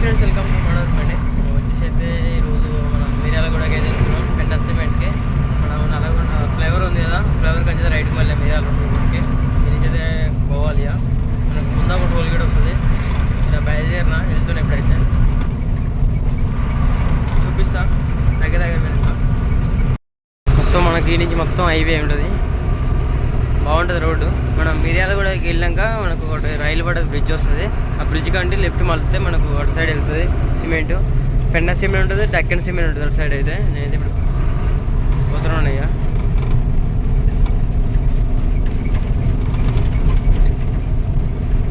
Friends welcome to Manoj బండి వచ్చేసి అయితే ఈరోజు మనం మిర్యాలగూడకి అయితే వెళ్తున్నాం పెండ అసైన్మెంట్కి మనం నల్లగొండ ఫ్లేవర్ ఉంది కదా ఫ్లేవర్ కంచి రైట్కి మళ్ళీ మిర్యాల రోడ్కి దీనికి అయితే పోవాలి మనకు ముందు ఒక టోల్ గేట్ వస్తుంది. ఇలా బయలుదేరిన వెళ్తున్నా ఎప్పుడైతే చూపిస్తా. దగ్గర దగ్గర మొత్తం మనకి నుంచి మొత్తం హైవే ఉంటుంది. బాగుంటుంది రోడ్డు. మనం మిర్యాల కూడా వెళ్ళాక మనకు ఒకటి రైలు పడ బ్రిడ్జ్ వస్తుంది. ఆ బ్రిడ్జ్ కంటే లెఫ్ట్ మలితే మనకు అటు సైడ్ వెళ్తుంది సిమెంట్. పెన్న సిమెంట్ ఉంటుంది డక్కన్ సిమెంట్ ఉంటుంది అటు సైడ్ అయితే. నేనైతే ఇప్పుడు పోతున్నాను ఇక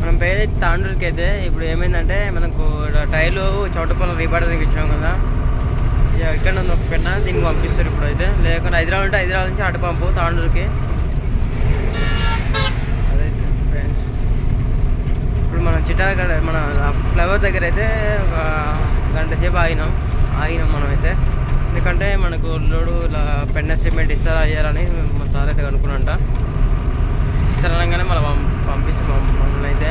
మనం పేరు తాండూరుకి అయితే ఇప్పుడు ఏమైందంటే మనకు టైర్లు చౌటపల్లి రీపడడానికి ఇచ్చాం కదా. ఇక ఇక్కడ ఉంది ఒక పెన్న దీనికి పంపిస్తారు ఇప్పుడు అయితే లేకుంటే హైదరాబాద్ ఉంటే హైదరాబాద్ నుంచి అటు పంపు తాండూరుకి అదైతే ఫ్రెండ్స్ ఇప్పుడు మనం చిట్టాల మన ఫ్లవర్ దగ్గర అయితే ఒక గంట సేపు ఆగినాం. ఆగినాం మనం అయితే ఎందుకంటే మనకు లోడు ఇలా పెన్న సిమెంట్ ఇస్తారా అయ్యారని మా సార్ అయితే కనుక్కున్నంట. ఇస్తారనగానే మళ్ళీ పంపిస్తాం మమ్మల్ని అయితే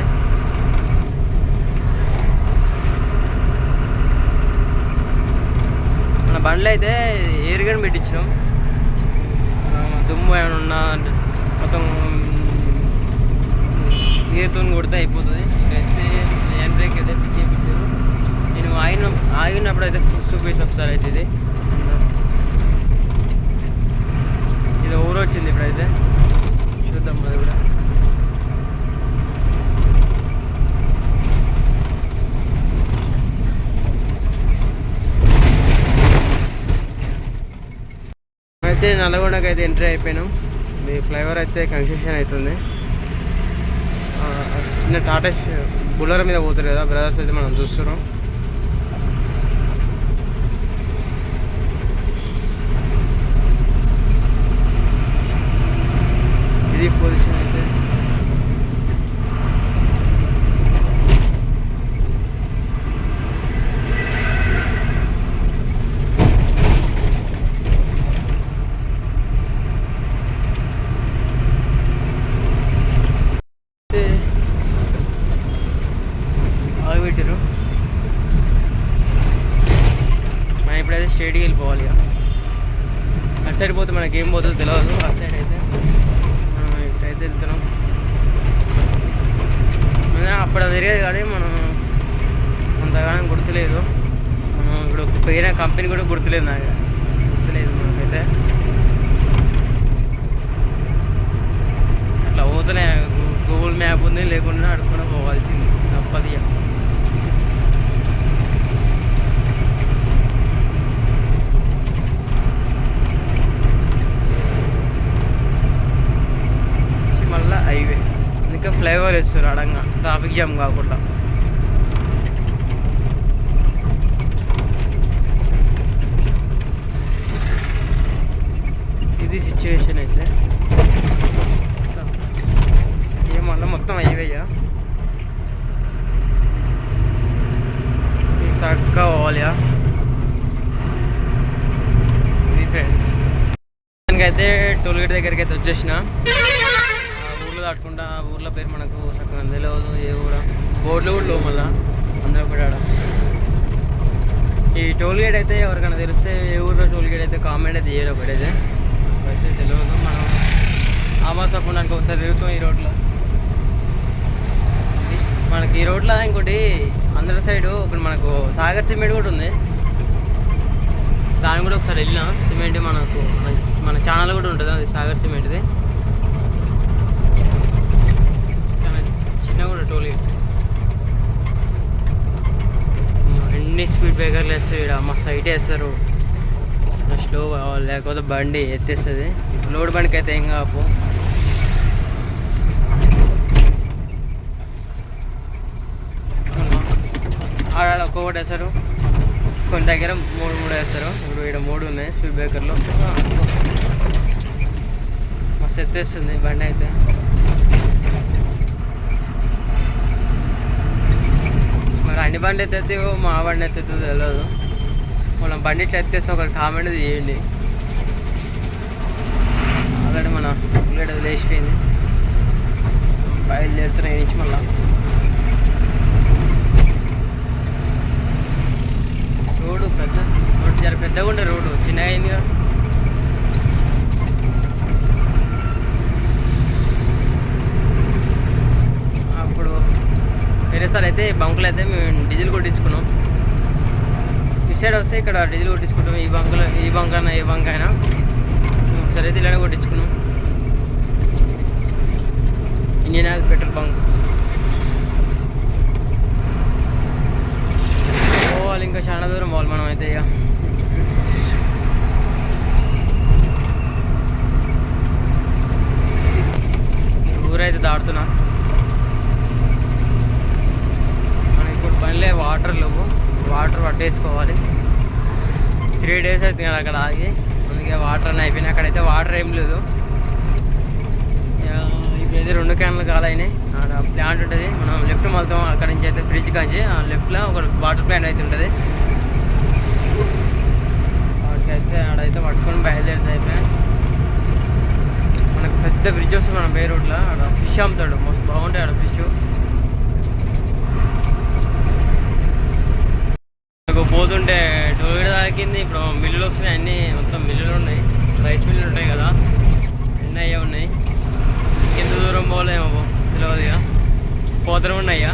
మన బండ్లు అయితే ఏరుగని పెట్టించినాం దుమ్ము ఏమైనా ఉన్నా అంటే మొత్తం నీరుతో కొడితే అయిపోతుంది. అయితే హ్యాండ్ బ్రేక్ అయితే ఫిట్ చేయించారు నేను ఆగిన ఆగినప్పుడు అయితే చూపేసి ఒకసారి అయితే ఇది. ఇది ఊరు వచ్చింది ఇప్పుడైతే. చూద్దాం అది కూడా. అయితే నల్గొండకి అయితే ఎంట్రీ అయిపోయినాం. మీ ఫ్లైఓవర్ అయితే కన్స్ట్రక్షన్ అవుతుంది. టాటా బుల్లర మీద పోతారు కదా బ్రదర్స్ అయితే మనం చూస్తున్నాం ఇది పొజిషన్ అయితే అయితే ఆగిపెట్టారు మనం ఇప్పుడైతే స్ట్రేట్కి వెళ్ళిపోవాలి ఇక అటు సైడ్ పోతే మనకి ఏం పోతుందో తెలియదు అటు సైడ్ అయితే మనం ఇటైతే వెళ్తున్నాం. అప్పుడు తిరిగేది కానీ మనం అంతగానం గుర్తులేదు. మనం ఇప్పుడు పోయిన కంపెనీ కూడా గుర్తులేదు నాకు. గుర్తులేదు మనకైతే. అట్లా పోతేనే గూగుల్ మ్యాప్ ఉంది లేకుండా అడుక్కుని పోవాల్సింది. తప్పది ఇక. ఇది మళ్ళా హైవే ఇంకా ఫ్లైఓవర్ వేస్తారు అడంగా. ట్రాఫిక్ జామ్ కాకుండా. ఇది సిచ్యువేషన్ అయితే. ఏమన్నా మొత్తం హైవేయా చక్కగా పోవాలియా ఇది ఫ్రెండ్స్ అయితే టోల్ గేట్ దగ్గరికి అయితే వచ్చేసిన. దాటుకుంటా ఆ ఊర్లో పేరు మనకు సక్కగా తెలియదు ఏ ఊరా? బోర్డులు కూడా లేవు మళ్ళా. అందరూ కూడా ఈ టోల్ గేట్ అయితే ఎవరికైనా తెలిస్తే ఏ ఊర్లో టోల్ గేట్ అయితే కామెంట్ అయితే చేయడం ఒకటైతే. అయితే తెలియదు మనం ఆమాస్ అప్పుడు ఒకసారి తిరుగుతాం ఈ రోడ్లో. మనకి ఈ రోడ్లో ఇంకోటి అందరి సైడు ఒకటి మనకు సాగర్ సిమెంట్ కూడా ఉంది. దాని కూడా ఒకసారి వెళ్ళినాం. సిమెంట్ మనకు మన- మన ఛానల్ కూడా ఉంటుంది అది సాగర్ సిమెంట్ది చాలా చిన్న కూడా టోల్ గేట్ అన్ని స్పీడ్ బ్రేకర్లు వేస్తాయి ఇక్కడ మా సైట్ వేస్తారు స్లో కావాలి లేకపోతే బండి ఎత్తేస్తుంది. లోడ్ బండికి అయితే ఏం కాపు ఆడ ఒక్కొక్కటి వేస్తారు. కొన్ని దగ్గర మూడు మూడు వేస్తారు. ఇప్పుడు ఇక్కడ మూడు ఉన్నాయి స్పీడ్ బ్రేకర్లో మస్తు ఎత్తేస్తుంది బండి అయితే. బండి బండి ఎత్తేవో మా బండి ఎత్తే తెలియదు మనం బండి ఇట్లా ఎత్తేస్తే ఒక కామెంట్ చేయండి. ఆల్రెడీ మన ఉల్లిగడ్డ లేచిపోయింది. బయలుదేరుతున్నాయి నుంచి మళ్ళా. రోడ్డు పెద్ద రోడ్డు చాలా పెద్దగా ఉండే రోడ్డు చిన్నగా అయింది కదా. బంకులు అయితే మేము డీజిల్ కొట్టించుకున్నాం. ఇటు సైడ్ వస్తే ఇక్కడ డీజిల్ కొట్టించుకుంటాం. ఈ బంకులో ఈ బంక్ అయినా ఏ బంక్ అయినా సరే అయితే ఇలానే కొట్టించుకున్నాం. Indian oil petrol bunk. పోవాలి ఇంకా చాలా దూరం పోవాలి మనం అయితే ఇక. ఊరైతే దాడుతున్నా మనకి ఇప్పుడు పనిలే వాటర్ లేవు వాటర్ త్రీ డేస్ అవుతుంది అక్కడ ఆగి. అందుకే వాటర్ అని అయిపోయినాయి. అక్కడైతే వాటర్ ఏం లేదు. ఇప్పుడైతే రెండు క్యాన్లు కాలైనాయి ఆడ ప్లాంట్ ఉంటుంది. మనం లెఫ్ట్ మళ్తాం. అక్కడ నుంచి అయితే బ్రిడ్జ్ కాంచి. ఆ లెఫ్ట్లో ఒక వాటర్ ప్లాంట్ అయితే ఉంటుంది. వాటికైతే ఆడైతే పట్టుకొని బయలుదేరితే అయిపోయి మనకు పెద్ద బ్రిడ్జ్ వస్తుంది మన బే రోడ్లో ఆడ ఫిష్ అమ్ముతాడు. మస్తు బాగుంటాయి ఆడ ఫిష్ అంటే పోతుంటే టోయిడ్ తాకింది ఇప్పుడు మిల్లులు వస్తున్నాయి అన్నీ. మొత్తం మిల్లులు ఉన్నాయి. రైస్ మిల్లులు ఉంటాయి కదా. అన్నీ అయ్యా ఉన్నాయి. ఇంకెంత దూరం పోలేమో తెలియదు ఇక. పోతూనే ఉన్నాయ్యా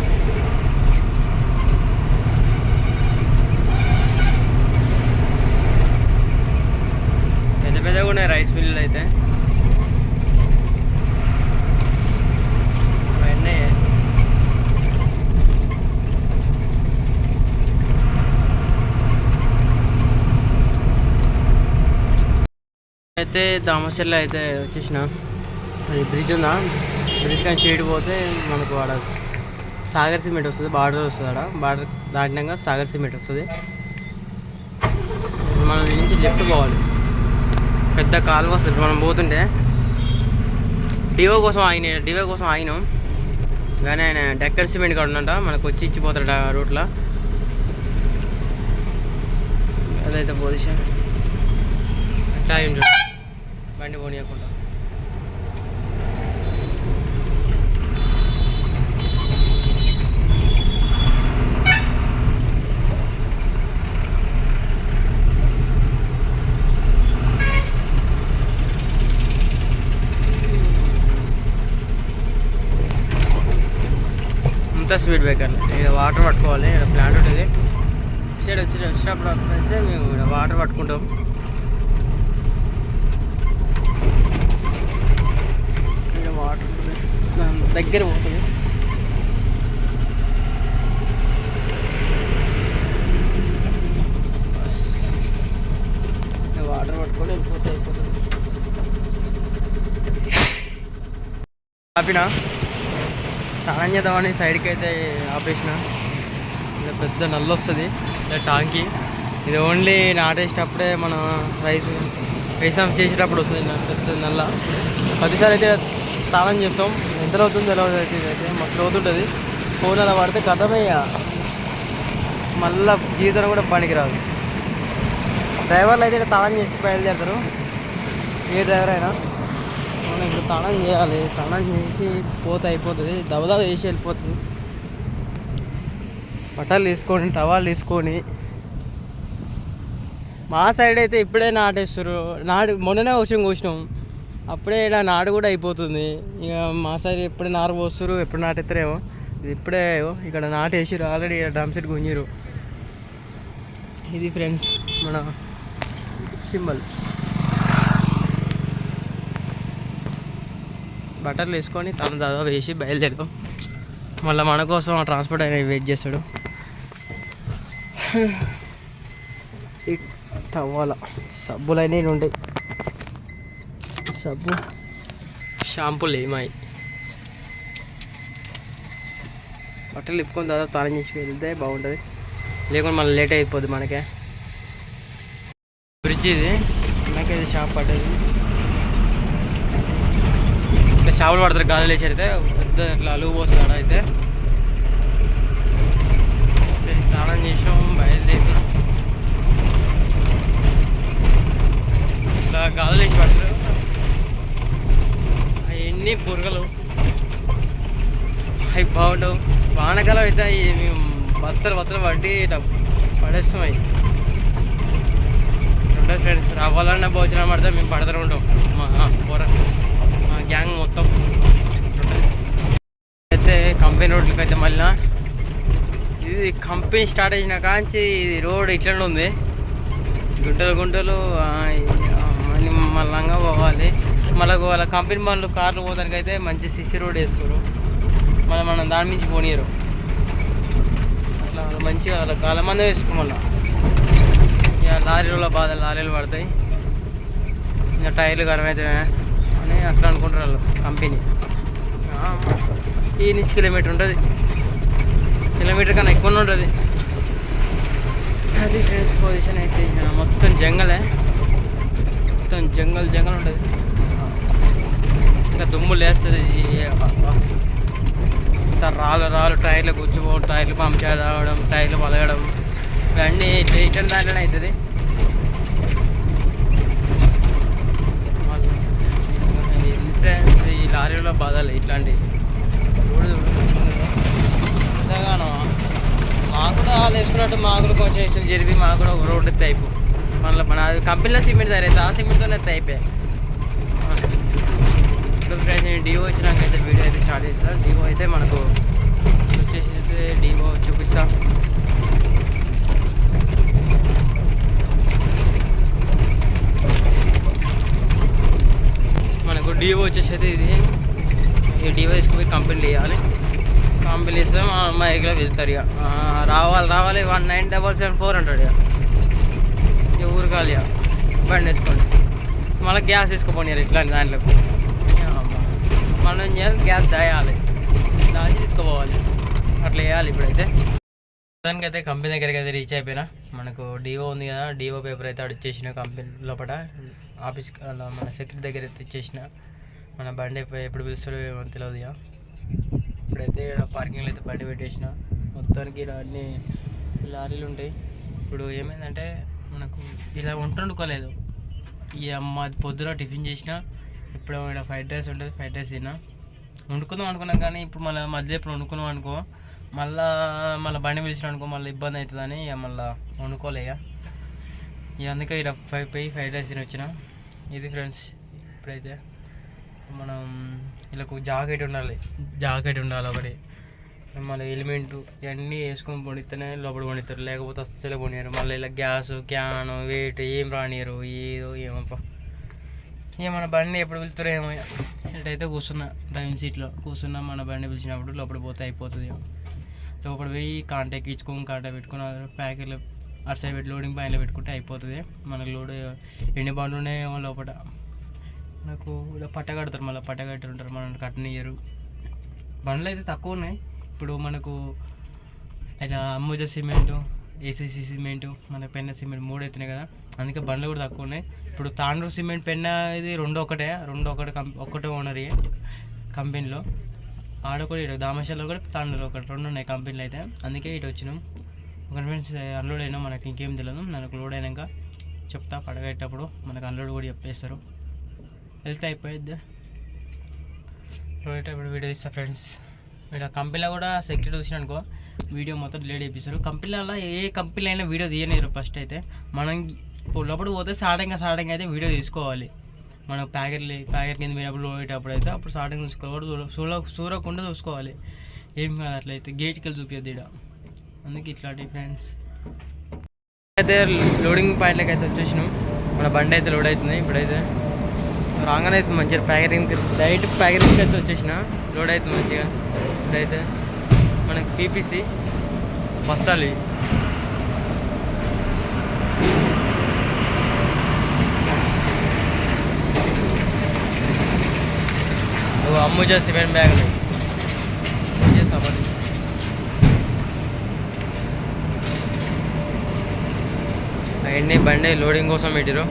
పెద్ద పెద్దగా ఉన్నాయి రైస్ మిల్లులు అయితే అవన్నీ అయితే దామశెల్ల అయితే వచ్చేసిన. అది బ్రిడ్జ్ ఉందా? బ్రిడ్జ్ కానీ షేడ్ పోతే మనకు ఆడ సాగర్ సిమెంట్ వస్తుంది బార్డర్ వస్తుంది ఆడ. బార్డర్ దాటినాక సాగర్ సిమెంట్ వస్తుంది. మనం నుంచి లెఫ్ట్ పోవాలి. పెద్ద కాలువ వస్తుంది. మనం పోతుంటే డివో కోసం ఆగిన డివో కోసం ఆగినాం. కానీ ఆయన డెక్కర్ సిమెంట్ కాడ ఉన్నట మనకు వచ్చి ఇచ్చిపోతాడు ఆ రూట్లో అదైతే పొజిషన్ అట్టా అయి ఉంటాడు బండి పోనీయకుండా. అంతా స్పీడ్ బ్రేకర్. ఇక వాటర్ పట్టుకోవాలి ఇక్కడ ప్లాంట్ ఉంటుంది. సైడ్ వచ్చి వచ్చినప్పుడు అయితే మేము వాటర్ పట్టుకుంటాం ఇక్కడ వాటర్ ఉంటుంది దాని దగ్గర పోతుంది వాటర్ పట్టుకొని వెళ్ళిపోతే అయిపోతుంది. ఆపిన? స్నానం చేద్దామని సైడ్కి అయితే ఆపేసిన. ఇలా పెద్ద నల్లు వస్తుంది. ఇలా టాంకి. ఇది ఓన్లీ నాటేసినప్పుడే మన రైస్ వ్యవసాయం చేసేటప్పుడు వస్తుంది. పెద్ద నల్ల. ప్రతిసారి అయితే స్నానం చేస్తాం. ఎంత అవుతుంది తెలియదు అయితే మాకు మస్తు అవుతుంటుంది ఫోన్ అలా పడితే కథమయ్యా. మళ్ళా జీతం కూడా పనికిరాదు డ్రైవర్లు అయితే ఇక్కడ తాళం చేసి బయలుదేరుతారు. ఏ డ్రైవర్ అయినా. మనం ఇప్పుడు స్నానం చేయాలి. స్నానం చేసి పోతే అయిపోతుంది. దబదబ చేసి వెళ్ళిపోతుంది. బట్టలు తీసుకొని టవాలు తీసుకొని. మా సైడ్ అయితే ఇప్పుడే నాటేస్తారు నాటు మొన్ననే వర్షం కోసినాం అప్పుడే ఈడ నాడు కూడా అయిపోతుంది. ఇక మా సైడ్ ఎప్పుడు నారు పోస్తారు ఎప్పుడు నాటెత్తరేమో. ఇది ఇప్పుడే ఇక్కడ నాటేసిరు ఆల్రెడీ డ్రమ్ సెట్ గుంజిరు ఇది ఫ్రెండ్స్ మన సింబల్. బట్టలు వేసుకొని తను దాదాపు వేసి బయలుదేరడం మళ్ళీ మన కోసం ట్రాన్స్పోర్ట్ అయిన వెయిట్ చేస్తాడు. తవ్వాల సబ్బులు అనేవి ఉంటాయి సబ్బు షాంపూలు ఏమాయి బట్టలు ఇప్పుకొని దాదాపు తాళం చేసి వెళ్తే బాగుంటుంది. లేకుంటే మళ్ళీ లేట్ అయిపోద్ది మనకే. బ్రిడ్జ్ ఇది. నాకైతే షాప్ పడ్డది. ఇట్లా షాపులు పడతారు గాలి లేచి అయితే. పెద్ద ఇట్లా అలుగు పోతుంది అయితే. స్నానం చేసాం బయలుదేరి ఇట్లా గాలి లేచి పడతారు అన్నీ పురగలు అవి బాగుండవు. వానకాలం అయితే మేము బత్తలు బత్తలు పట్టి ఇట్లా పడేస్తాం అవి. ఉంటాయి ఫ్రెండ్స్ రావాలన్న భోజనం పడితే మేము పడతారు ఉంటాం. మా కూర మా గ్యాంగ్ మొత్తం. అయితే కంపెనీ రోడ్లకి అయితే మళ్ళీ. ఇది కంపెనీ స్టార్ట్ అయిన కాంచి ఇది రోడ్ ఇట్లనే ఉంది. గుంటలు గుంటలు మళ్ళీ మళ్ళంగా పోవాలి మళ్ళీ వాళ్ళ కంపెనీ వాళ్ళు కార్లు పోతానికి అయితే మంచి సిసి రోడ్ వేసుకోరు. మళ్ళీ మనం దాని నుంచి పోనీయరు. అట్లా వాళ్ళు మంచిగా వాళ్ళ కాలం మందే వేసుకో మళ్ళీ. ఇక లారీల బాధ లారీలు పడతాయి. ఇంకా టైర్లు గరం అని అట్లా అనుకుంటారు వాళ్ళు కంపెనీ. ఈ నుంచి కిలోమీటర్ ఉంటుంది. కిలోమీటర్ కన్నా ఎక్కువనే ఉంటుంది. అది ఫ్రెండ్స్ పొజిషన్ అయితే ఇక మొత్తం జంగలే. మొత్తం జంగల్ జంగల్ ఉంటుంది. ఇంకా దుమ్ము లేస్తుంది. ఇంత రాళ్ళు రాళ్ళు టైర్లు కూర్చోవడం టైర్లు పంచర్ రావడం టైర్లు పలగడం ఇవన్నీ చేయటం దాంట్లోనే అవుతుంది ఫ్రెండ్స్ ఈ లారీలో బాధలు ఇట్లాంటివి రోడ్డు ఎంతగానో. మాకు కూడా వాళ్ళు వేసుకున్నట్టు మాకు కూడా కొంచెం ఇష్టం జరిపి మాకు కూడా ఒక రోడ్డు టైపు. మనలో మన కంపెనీలో సిమెంట్ సరైతే ఆ సిమెంట్తోనే అయితే అయిపోయాయి. ఫ్రెండ్స్ నేను డివో వచ్చినాక అయితే వీడియో అయితే స్టార్ట్ చేస్తాను డివో అయితే మనకు వచ్చేసి డివో చూపిస్తాం. మనకు డివో వచ్చేసి అయితే ఇది. ఈ డివో తీసుకుపోయి కంపెనీలు ఇవ్వాలి కంపెనీ ఇస్తే మా మా వెళ్తారు ఇక. రావాలి రావాలి one nine double seven four hundred ఇక. ఇక ఊరకాలి బండి వేసుకోండి మళ్ళీ గ్యాస్ తీసుకుపోయారు ఇట్లాంటి దాంట్లో మనం ఏం చేయాలి? గ్యాస్ దాయాలి. దాచి తీసుకుపోవాలి. అట్లా వేయాలి ఇప్పుడైతే. దానికైతే అయితే కంపెనీ దగ్గరికి అయితే రీచ్ అయిపోయినా. మనకు డివో ఉంది కదా డివో పేపర్ అయితే అడిగి కంపెనీ లోపల ఆఫీస్ మన సెక్రటరీ దగ్గర అయితే ఇచ్చేసిన. మన బండి ఎప్పుడు- ఎప్పుడు పిలుస్తాడో ఏమో తెలియదు ఇక. ఇప్పుడైతే పార్కింగ్లో అయితే బండి పెట్టేసిన. మొత్తానికి అన్ని లారీలు ఉంటాయి. ఇప్పుడు ఏమైందంటే మనకు ఇలా వంట వండుకోలేదు ఈ అమ్మ పొద్దున టిఫిన్ చేసిన ఇప్పుడు ఇక్కడ ఫ్రైడ్ రైస్ ఉంటుంది ఫ్రైడ్ రైస్ తిన్నా. వండుకుందాం అనుకున్నాం కానీ ఇప్పుడు మళ్ళీ మధ్య ఇప్పుడు వండుకున్నాం అనుకో మళ్ళా మళ్ళీ బండి పిలిచిన అనుకో మళ్ళీ ఇబ్బంది అవుతుందని ఇక మళ్ళీ వండుకోలే ఇక. ఇక అందుకే ఇక్కడ ఫైవ్ పోయి ఫ్రైడ్ రైస్ తిని వచ్చిన. ఇది ఫ్రెండ్స్ ఇప్పుడైతే మనం ఇలా జాకెట్ ఉండాలి జాకెట్ ఉండాలి ఒకటి. మళ్ళీ ఎలిమెంట్ ఇవన్నీ వేసుకొని పండిస్తేనే లోపల పండిస్తారు లేకపోతే అస్సలు పండియరు మళ్ళీ ఇలా గ్యాస్ క్యాన్ వెయిట్ ఏం రానియరు ఏదో ఏమప్ప ఇక మన బండి ఎప్పుడు పిలుస్తారో ఏమో. ఇక. కూర్చున్నా డ్రైవింగ్ సీట్లో. కూర్చున్నా మన బండి పిలిచినప్పుడు లోపల పోతే అయిపోతుంది. లోపల పోయి కాంటాక్ట్ ఇచ్చుకొని కాంటాక్ట్ పెట్టుకుని ప్యాకెట్లు అటు సైడ్ పెట్టి లోడింగ్ పైన పెట్టుకుంటే అయిపోతుంది. మనకు లోడ్ ఎన్ని బండ్లు ఉన్నాయేమో లోపల. నాకు ఇలా పట్ట కడతారు మళ్ళీ పట్ట కట్టి ఉంటారు మనం కట్టనియరు బండ్లు అయితే తక్కువ ఉన్నాయి. ఇప్పుడు మనకు ఇలా అమ్మోజా సిమెంట్ ఏసీసీ సిమెంట్ మన పెన్న సిమెంట్ మూడు అవుతున్నాయి కదా. అందుకే బండ్లు కూడా తక్కువ ఉన్నాయి. ఇప్పుడు తాండ్రూ సిమెంట్ పెన్న ఇది రెండు ఒకటే రెండు ఒకటి కం- ఒకటే ఓనర్ కంపెనీలో. ఆడ కూడా ఇటు దామశాలలో కూడా తాండ్రులో ఒకటి రెండు ఉన్నాయి కంపెనీలు అయితే. అందుకే ఇటు వచ్చినాం. ఒక ఫ్రెండ్స్ అన్లోడ్ అయినా మనకి ఇంకేం తెలియదు మనకు లోడ్ అయినాక చెప్తా పడగేటప్పుడు మనకు అన్లోడ్ కూడా చెప్పేస్తారు. వెళ్తే అయిపోయిద్ది. లోడ్ ఇప్పుడు వీడియో ఇస్తా ఫ్రెండ్స్. ఇక్కడ కంపెనీలో కూడా సెక్యూరిటీ చూసిన అనుకో వీడియో మొత్తం డిలేట్ చేపిస్తారు. కంపెనీలలో ఏ కంపెనీలో అయినా వీడియో తీయలేరు ఫస్ట్ అయితే. మనం లోపల పోతే స్టార్టింగ్ స్టార్టింగ్ అయితే వీడియో తీసుకోవాలి. మనం ప్యాకెట్లు ప్యాకెట్ కింద పోయినప్పుడు పోయేటప్పుడు అయితే అప్పుడు స్టార్టింగ్ చూసుకోవాలి. చూడ చూడకుండా చూసుకోవాలి. ఏం కాదు అట్లయితే గేట్కి వెళ్ళి చూపించద్దు ఇక్కడ అందుకే ఇట్లాంటి ఫ్రెండ్స్ అయితే లోడింగ్ పాయింట్లకి అయితే వచ్చేసినాం. మన బండి అయితే లోడ్ అవుతుంది ఇప్పుడైతే. రాగానే అయితే మంచిగా ప్యాకెటింగ్ డైరెక్ట్ ప్యాకెటింగ్కి అయితే వచ్చేసిన. లోడ్ అవుతుంది మంచిగా. అయితే మనకి పీపీసీ బస్తాలు అమ్ముజా సిమెంట్ బ్యాగులు. అంబుజా సంబంధించి. అవన్నీ బండి లోడింగ్ కోసం పెట్టిరు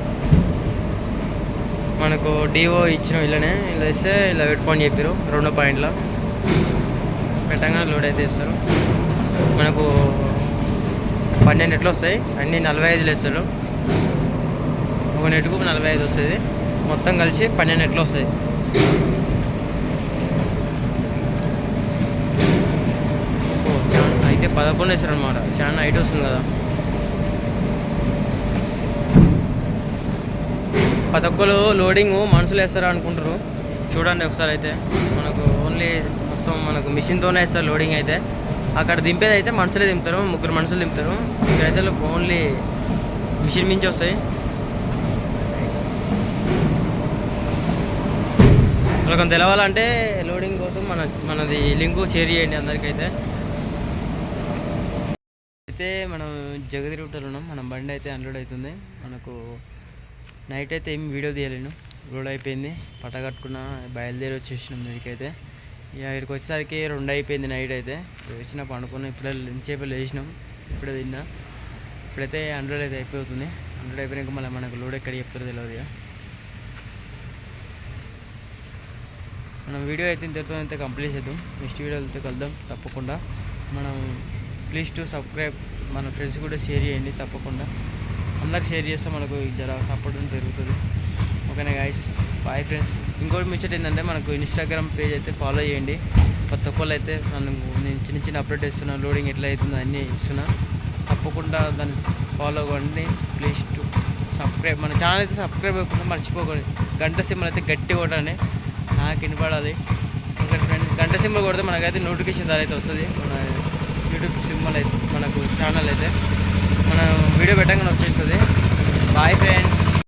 మనకు డిఓ ఇచ్చిన ఇలానే ఇలా ఇస్తే ఇలా పెట్టుకొని చెప్పారు రెండు పాయింట్లో. పెట్టంగానే లోడ్ అయితే ఇస్తారు. మనకు పన్నెండు ఎట్లు వస్తాయి అన్నీ నలభై ఐదులు వేస్తారు ఒక నెట్కు నలభై ఐదు వస్తుంది. మొత్తం కలిసి పన్నెండు ఎట్లు వస్తాయి అయితే పదకొండు వేసారు అనమాట చాలా హైట్ వస్తుంది కదా. పదకొండు ఒక్కరు లోడింగ్ మనుషులు వేస్తారా అనుకుంటారు చూడండి ఒకసారి అయితే. మనకు ఓన్లీ మొత్తం మనకు మిషన్తోనే వేస్తారు లోడింగ్ అయితే. అక్కడ దింపేది అయితే మనుషులే దింపుతారు ముగ్గురు మనుషులు దింపుతారు. ఇక్కడైతే ఓన్లీ మిషన్ మించి వస్తాయి. కొంచెం తెలవాలంటే లోడింగ్ కోసం మన మనది లింకు షేర్ చేయండి అందరికైతే. అయితే మనం జగతి రూటలో ఉన్నాం మన బండి అయితే అన్లోడ్ అవుతుంది. మనకు నైట్ అయితే ఏం వీడియో తీయలేను లోడ్ అయిపోయింది. పట్ట కట్టుకున్న బయలుదేరి వచ్చేసినాం దీనికైతే ఇక ఇక్కడికి వచ్చేసరికి రెండు అయిపోయింది నైట్ అయితే. వచ్చిన పండుకున్నాం. ఇప్పుడే ఎంతసేపు లేచినాం. ఇప్పుడే తిన్నా. ఇప్పుడైతే హండ్రెడ్ అయితే అయిపోతుంది. హండ్రెడ్ అయిపోయినాక మళ్ళీ మనకు లోడ్ ఎక్కడ చెప్తారో తెలియదు ఇక. మనం వీడియో అయితే ఇంతతో అయితే కంప్లీట్ చేద్దాం. నెక్స్ట్ వీడియోతో కలుద్దాం. తప్పకుండా. మనం ప్లీజ్ టు సబ్స్క్రైబ్ మన ఫ్రెండ్స్ కూడా షేర్ చేయండి. తప్పకుండా. అందరికి షేర్ చేస్తే మనకు జర సపోర్ట్ పెరుగుతుంది. ఓకేనా గాయస్ బాయ్ ఫ్రెండ్స్ ఇంకోటి ముచ్చట ఏంటంటే మనకు ఇన్స్టాగ్రామ్ పేజ్ అయితే ఫాలో చేయండి. కొత్త వాళ్ళు అయితే నన్ను నేను చిన్న చిన్న అప్డేట్ ఇస్తున్నా లోడింగ్ ఎట్లా అవుతుందో అన్నీ ఇస్తున్నా. తప్పకుండా దాన్ని ఫాలో అవ్వండి ప్లీజ్ టు సబ్స్క్రైబ్ మన ఛానల్ అయితే సబ్స్క్రైబ్ అవ్వకుండా మర్చిపోకండి. గంట సింబల్ అయితే గట్టి కొట్టండి. నాకు వినపడాలి. ఇంకా ఫ్రెండ్స్ గంట సింబల్ కొడితే మనకైతే నోటిఫికేషన్ ద్వారా అయితే వస్తుంది. మన యూట్యూబ్ సింబల్ అయితే మనకు ఛానల్ అయితే. మనం వీడియో పెట్టగానే వచ్చేస్తుంది. Bye friends